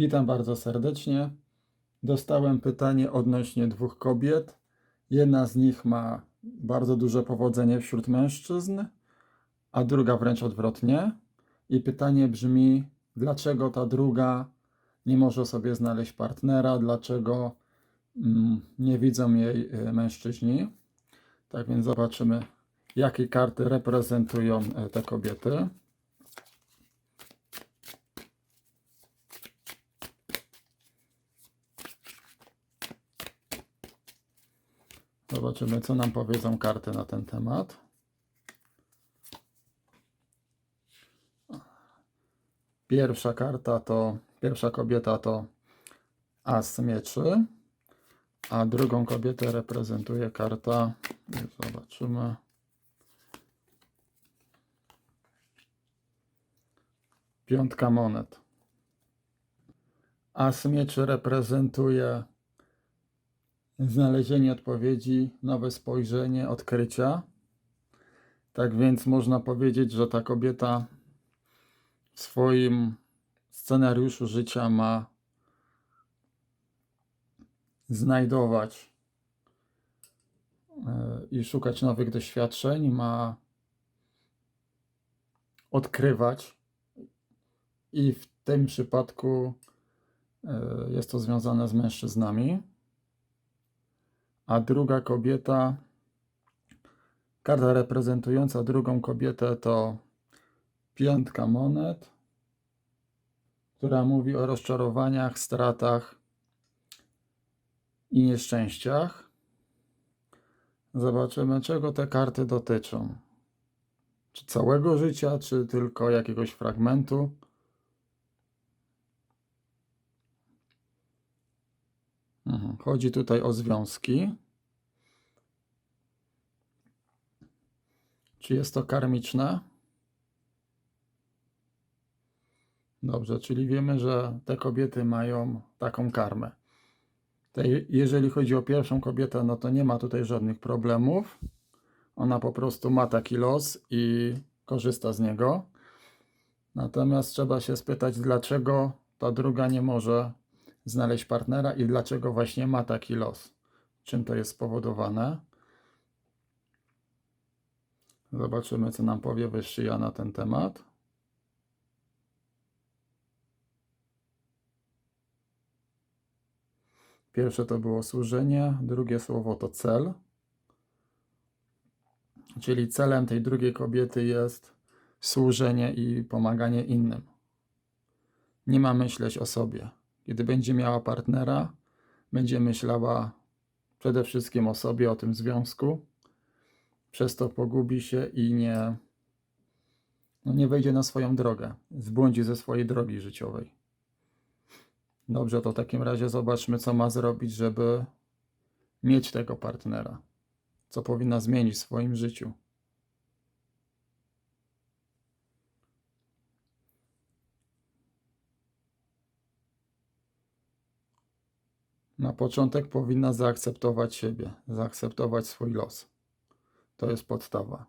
Witam bardzo serdecznie. Dostałem pytanie odnośnie dwóch kobiet. Jedna z nich ma bardzo duże powodzenie wśród mężczyzn, a druga wręcz odwrotnie. I pytanie brzmi, dlaczego ta druga nie może sobie znaleźć partnera, dlaczego mm, nie widzą jej y, mężczyźni. Tak więc zobaczymy, jakie karty reprezentują y, te kobiety. Zobaczymy, co nam powiedzą karty na ten temat. Pierwsza karta to, pierwsza kobieta to As mieczy, a drugą kobietę reprezentuje karta, zobaczymy, piątka monet. As mieczy reprezentuje znalezienie odpowiedzi, nowe spojrzenie, odkrycia. Tak więc można powiedzieć, że ta kobieta w swoim scenariuszu życia ma znajdować e, i szukać nowych doświadczeń, ma odkrywać i w tym przypadku e, jest to związane z mężczyznami a druga kobieta, karta reprezentująca drugą kobietę to piątka monet, która mówi o rozczarowaniach, stratach i nieszczęściach. Zobaczymy, czego te karty dotyczą. Czy całego życia, czy tylko jakiegoś fragmentu. Mhm. Chodzi tutaj o związki. Czy jest to karmiczne? Dobrze, czyli wiemy, że te kobiety mają taką karmę. Jeżeli chodzi o pierwszą kobietę, no to nie ma tutaj żadnych problemów. Ona po prostu ma taki los i korzysta z niego. Natomiast trzeba się spytać, dlaczego ta druga nie może znaleźć partnera i dlaczego właśnie ma taki los. Czym to jest spowodowane? Zobaczymy, co nam powie wyższy ja na ten temat. Pierwsze to było służenie, drugie słowo to cel. Czyli celem tej drugiej kobiety jest służenie i pomaganie innym. Nie ma myśleć o sobie. Kiedy będzie miała partnera, będzie myślała przede wszystkim o sobie, o tym związku. Przez to pogubi się i nie, no nie wejdzie na swoją drogę. Zbłądzi ze swojej drogi życiowej. Dobrze, to w takim razie zobaczmy, co ma zrobić, żeby mieć tego partnera. Co powinna zmienić w swoim życiu. Na początek powinna zaakceptować siebie, zaakceptować swój los. To jest podstawa.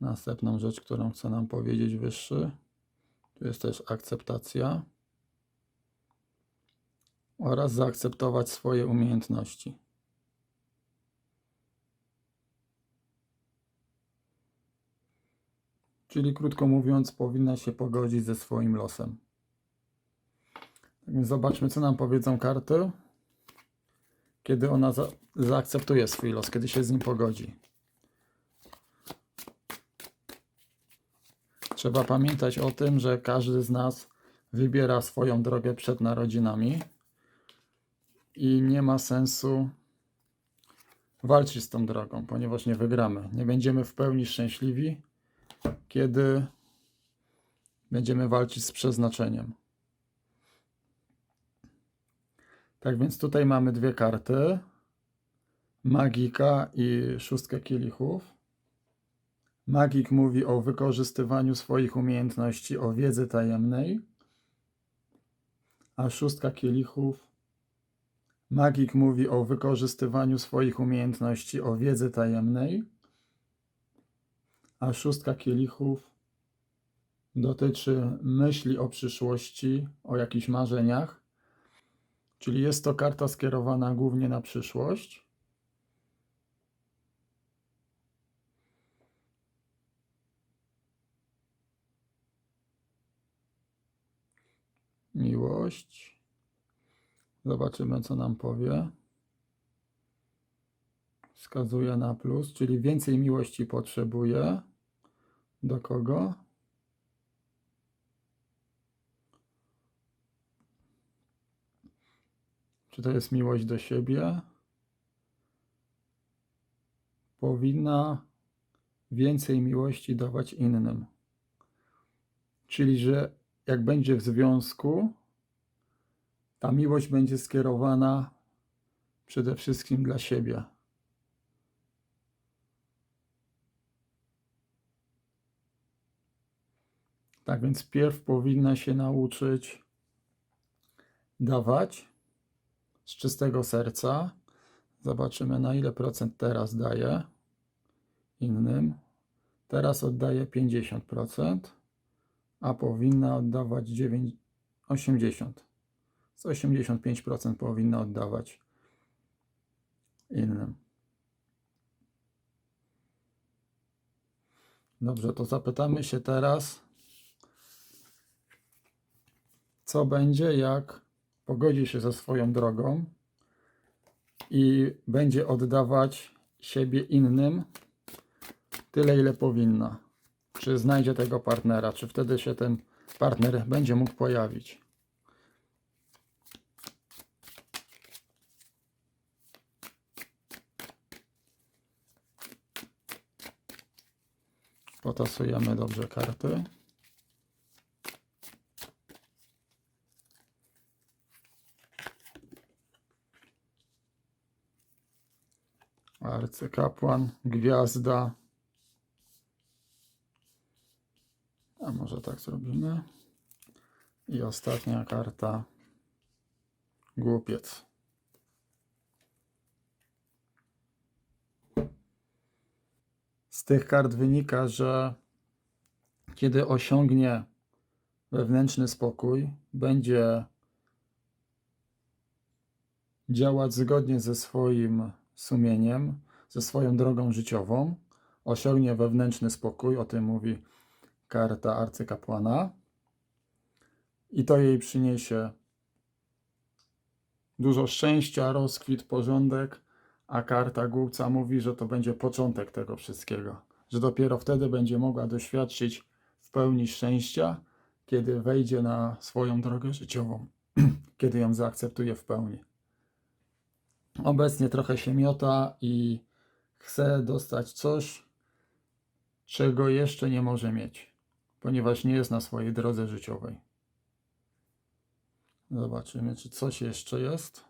Następną rzecz, którą chcę nam powiedzieć wyższy, to jest też akceptacja oraz zaakceptować swoje umiejętności. Czyli krótko mówiąc, powinna się pogodzić ze swoim losem. Tak zobaczmy, co nam powiedzą karty, kiedy ona za zaakceptuje swój los, kiedy się z nim pogodzi. Trzeba pamiętać o tym, że każdy z nas wybiera swoją drogę przed narodzinami i nie ma sensu walczyć z tą drogą, ponieważ nie wygramy. Nie będziemy w pełni szczęśliwi, kiedy będziemy walczyć z przeznaczeniem. Tak więc tutaj mamy dwie karty. Magika i szóstkę kielichów. Magik mówi o wykorzystywaniu swoich umiejętności, o wiedzy tajemnej. A szóstka kielichów. Magik mówi o wykorzystywaniu swoich umiejętności, o wiedzy tajemnej a szóstka kielichów dotyczy myśli o przyszłości, o jakichś marzeniach. Czyli jest to karta skierowana głównie na przyszłość. Miłość. Zobaczymy, co nam powie. Wskazuje na plus, czyli więcej miłości potrzebuje. Do kogo? Czy to jest miłość do siebie? Powinna więcej miłości dawać innym. Czyli, że jak będzie w związku, ta miłość będzie skierowana przede wszystkim dla siebie. Tak więc pierw powinna się nauczyć dawać z czystego serca. Zobaczymy na ile procent teraz daje innym. Teraz oddaje 50%, a powinna oddawać 9, 80. Z 85% powinna oddawać innym. Dobrze, to zapytamy się teraz, co będzie, jak pogodzi się ze swoją drogą i będzie oddawać siebie innym tyle, ile powinna. Czy znajdzie tego partnera, czy wtedy się ten partner będzie mógł pojawić. Potasujemy dobrze karty. Arcykapłan, gwiazda. A może tak zrobimy. I ostatnia karta. Głupiec. Z tych kart wynika, że kiedy osiągnie wewnętrzny spokój, będzie działać zgodnie ze swoim sumieniem, ze swoją drogą życiową, osiągnie wewnętrzny spokój, o tym mówi karta arcykapłana, i to jej przyniesie dużo szczęścia, rozkwit, porządek, a karta głupca mówi, że to będzie początek tego wszystkiego, że dopiero wtedy będzie mogła doświadczyć w pełni szczęścia, kiedy wejdzie na swoją drogę życiową, kiedy ją zaakceptuje w pełni. Obecnie trochę się miota i chce dostać coś, czego jeszcze nie może mieć, ponieważ nie jest na swojej drodze życiowej. Zobaczymy, czy coś jeszcze jest.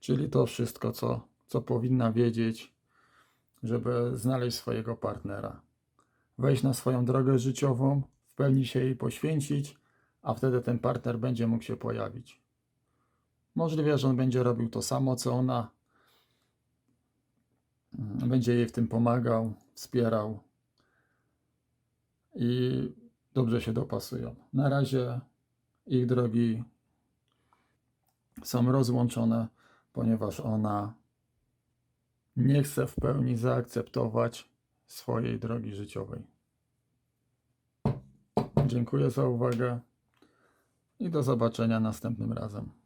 Czyli to wszystko, co, co powinna wiedzieć, żeby znaleźć swojego partnera. Wejść na swoją drogę życiową, w pełni się jej poświęcić, a wtedy ten partner będzie mógł się pojawić. Możliwe, że on będzie robił to samo, co ona. Będzie jej w tym pomagał, wspierał i dobrze się dopasują. Na razie ich drogi są rozłączone, ponieważ ona nie chce w pełni zaakceptować swojej drogi życiowej. Dziękuję za uwagę i do zobaczenia następnym razem.